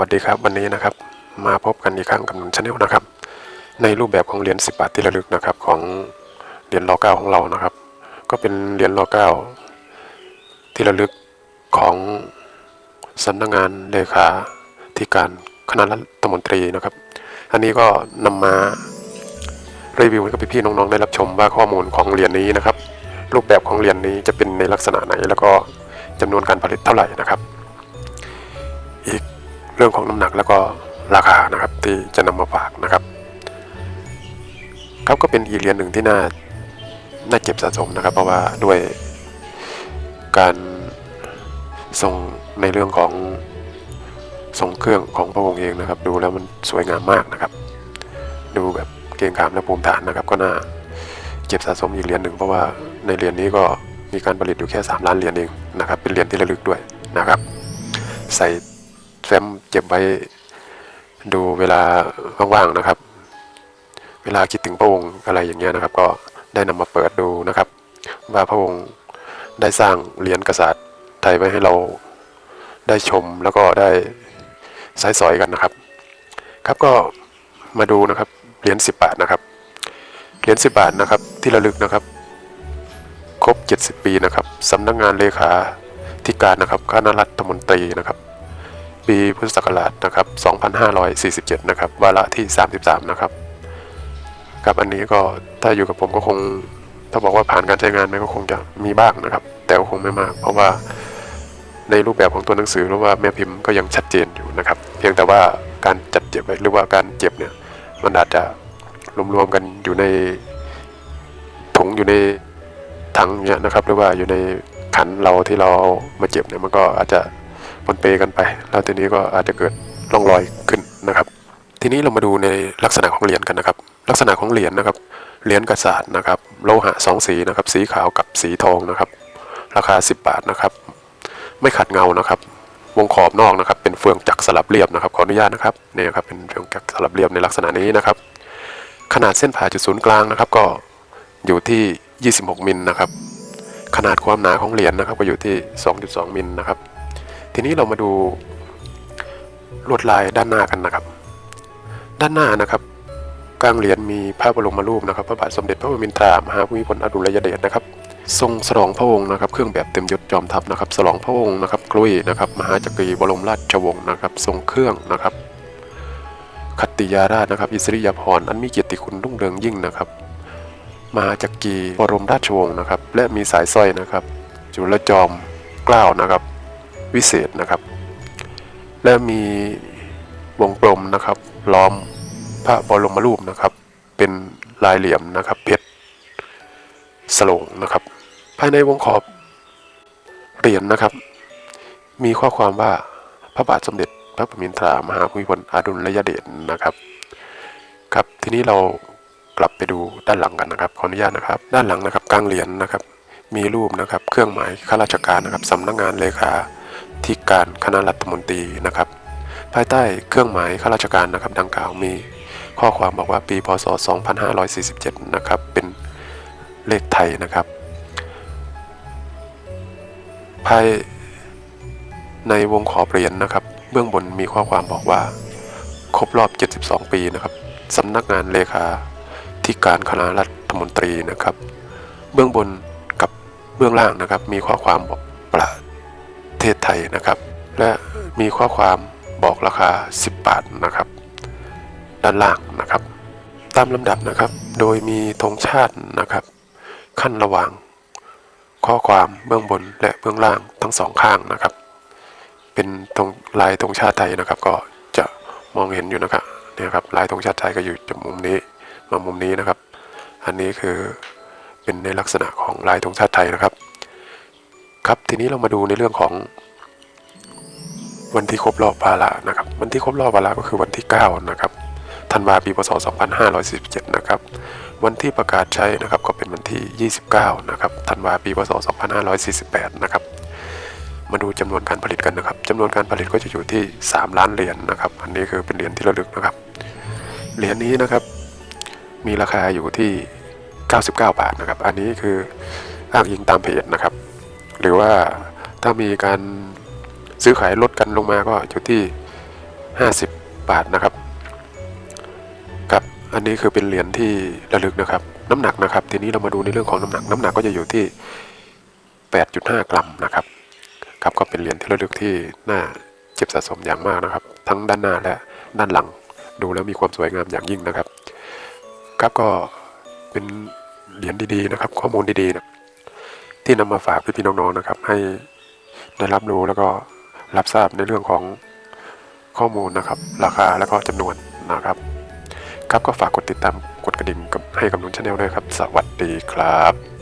วัสดีครับวันนี้นะครับมาพบกันอีกครั้งกับหนุนชาแนลนะครับ ในรูปแบบของเหรียญ10 บาทที่ระลึกนะครับของเหรียญรอเก้าของเรานะครับ ก็เป็นเหรียญรอเก้าที่ระลึกของสำนักงานเลขาธิการคณะรัฐมนตรีนะครับ อันนี้ก็นำมารีวิวให้กับพี่ๆน้องๆได้รับชมว่าข้อมูลของเหรียญนี้นะครับ รูปแบบของเหรียญนี้จะเป็นในลักษณะไหน แล้วก็จำนวนการผลิตเท่าไหร่นะครับ เรื่องของน้ำหนักแล้วก็ราคานะครับที่จะนำมาฝากนะครับครับก็เป็นอีเรียญหนึ่งที่น่าน่าเก็บสะสมนะครับ เพราะว่าด้วยการทรงในเรื่องของทรงเครื่องของพระองค์เองนะครับ ดูแล้วมันสวยงามมากนะครับ ดูแบบเกรงขามและภูมิฐานนะครับ ก็น่าเก็บสะสมอีกเหรียญหนึ่งเพราะว่าในเหรียญนี้ก็มีการผลิตอยู่แค่ 3 ล้านเหรียญเองนะครับ เป็นเหรียญที่ระลึกด้วยนะครับ ใส่ แฟ้มเก็บไว้ดูเวลาว่างๆนะครับ เวลาคิดถึงพระองค์อะไรอย่างเงี้ยนะครับ ก็ได้นำมาเปิดดูนะครับ ว่าพระองค์ได้สร้างเหรียญกษัตริย์ไทยไว้ให้เราได้ชมแล้วก็ได้ใช้สอยกันนะครับ ครับก็มาดูนะครับเหรียญสิบบาทนะครับเหรียญสิบบาทนะครับที่ระลึกนะครับ ครบ 70 ปีนะครับสำนักงานเลขาธิการนะครับคณะรัฐมนตรีนะครับ ปีพุทธศักราชนะครับ2547 นะครับ วาระที่ 33 นะครับ ครับอันนี้ก็ถ้าอยู่กับผมก็คง ถ้าบอกว่าผ่านการใช้งานไหมก็คงจะมีบ้างนะครับ แต่ก็คงไม่มาก เพราะว่าในรูปแบบของตัวหนังสือหรือว่าแม่พิมพ์ก็ยังชัดเจนอยู่นะครับ เพียงแต่ว่าการจัดเก็บหรือว่าการเก็บเนี่ยมันอาจจะรวมๆกันอยู่ในถุงอยู่ในถังเนี่ยนะครับ หรือว่าอยู่ในขันเราที่เราเอามาเก็บเนี่ยมันก็อาจจะ ปนเปกันไป แล้วทีนี้ก็อาจจะเกิดร่องรอยขึ้นนะครับ ทีนี้เรามาดูในลักษณะของเหรียญกันนะครับ ลักษณะของเหรียญนะครับเหรียญกระสาดนะครับ โลหะสองสีนะครับ สีขาวกับสีทองนะครับ ราคา 10 บาทนะครับ ไม่ขัดเงานะครับ วงขอบนอกนะครับ เป็นเฟืองจักรสลับเรียบนะครับ ขออนุญาตนะครับเนี่ยครับเป็นเฟืองจักรสลับเรียบในลักษณะนี้นะครับ ขนาดเส้นผ่าจุดศูนย์กลางนะครับ ก็อยู่ที่ 26 มิลนะครับ ขนาดความหนาของเหรียญนะครับ ก็อยู่ที่ 2.2 มิลนะครับ ทีนี้เรามาดูลวดลายด้านหน้ากันนะครับ ด้านหน้านะครับกลางเหรียญมีพระบรมรูปนะครับ พระบาทสมเด็จพระบรมตรามหาภูมิพลอดุลยเดชนะครับ ทรงสลองพระองค์นะครับ เครื่องแบบเต็มยศจอมทัพนะครับสลองพระองค์นะครับกล้วยนะครับ มหาจักรีบรมราชวงศ์นะครับ ทรงเครื่องนะครับขตติยาราชนะครับ อิสริยาภรณ์อันมีเกียรติคุณรุ่งเรืองยิ่งนะครับ มหาจักรีบรมราชวงศ์นะครับ และมีสายสร้อยนะครับ จุลจอมเกล้านะครับ วิเศษนะครับ และมีวงกลมนะครับ ล้อมพระบรมรูปนะครับ เป็นลายเหลี่ยมนะครับ เพชรสโลงนะครับ ภายในวงขอบเหรียญนะครับ มีข้อความว่าพระบาทสมเด็จพระปรมินทรามหาภูมิพลอดุลยเดชนะครับครับทีนี้เรากลับไปดูด้านหลังกันนะครับขออนุญาตนะครับ ด้านหลังนะครับกลางเหรียญนะครับ มีรูปนะครับ เครื่องหมายข้าราชการนะครับสำนักงานเลขา ธิการคณะรัฐมนตรีนะครับ ภายใต้เครื่องหมายข้าราชการนะครับ ดังกล่าวมีข้อความบอกว่าปีพศ 2547 นะครับ เป็นเลขไทยนะครับ ภายในวงขอบเหรียญนะครับ เบื้องบนมีข้อความบอกว่า ครบรอบ 72 ปีนะครับสำนักงานเลขาธิการคณะรัฐมนตรีนะครับ เบื้องบนกับเบื้องล่างนะครับ มีข้อความบอกประ ทศไทยนะครับ และมีข้อความบอกราคา 10 บาทนะครับ ด้านล่างนะครับ ตามลำดับนะครับ โดยมีธงชาตินะครับ ขั้นระหว่าง ข้อความเบื้องบนและเบื้องล่างทั้งสองข้างนะครับ เป็นธงลายธงชาติไทยนะครับ ก็จะมองเห็นอยู่นะครับเนี่ยครับลายธงชาติไทยก็อยู่จากมุมนี้มามุมนี้นะครับ อันนี้คือเป็นในลักษณะของลายธงชาติไทยนะครับ ครับทีนี้เรามาดูในเรื่องของวันที่ครบรอบวาระนะครับ วันที่ครบรอบวาระก็คือวันที่ 9 นะครับธันวาปีพศ 2547 นะครับ วันที่ประกาศใช้นะครับก็เป็นวันที่ 29 นะครับธันวาปีพศ 2548 นะครับ มาดูจำนวนการผลิตกันนะครับจำนวนการผลิตก็จะอยู่ที่ 3 ล้านเหรียญนะครับ อันนี้คือเป็นเหรียญที่ระลึกนะครับ เหรียญนี้นะครับ มีราคาอยู่ที่ 99 บาทนะครับ อันนี้คืออ้างอิงตามเพจนะครับ หรือว่าถ้ามีการซื้อขายลดกันลงมาก็อยู่ที่ 50 บาทนะครับครับอันนี้คือเป็นเหรียญที่ระลึกนะครับ น้ำหนักนะครับ ทีนี้เรามาดูในเรื่องของน้ำหนัก น้ำหนักก็จะอยู่ที่ 8.5 กรัมนะครับครับก็เป็นเหรียญที่ระลึกที่น่าเก็บสะสมอย่างมากนะครับ ทั้งด้านหน้าและด้านหลังดูแล้วมีความสวยงามอย่างยิ่งนะครับ ครับก็เป็นเหรียญดีๆนะครับ ข้อมูลดีๆนะ ที่นำมาฝากพี่ๆน้องๆนะครับ ให้ได้รับรู้แล้วก็รับทราบในเรื่องของข้อมูลนะครับ ราคาแล้วก็จำนวนนะครับ ครับก็ฝากกดติดตามกดกระดิ่งกับให้กับนุนชาแนลด้วยครับ สวัสดีครับ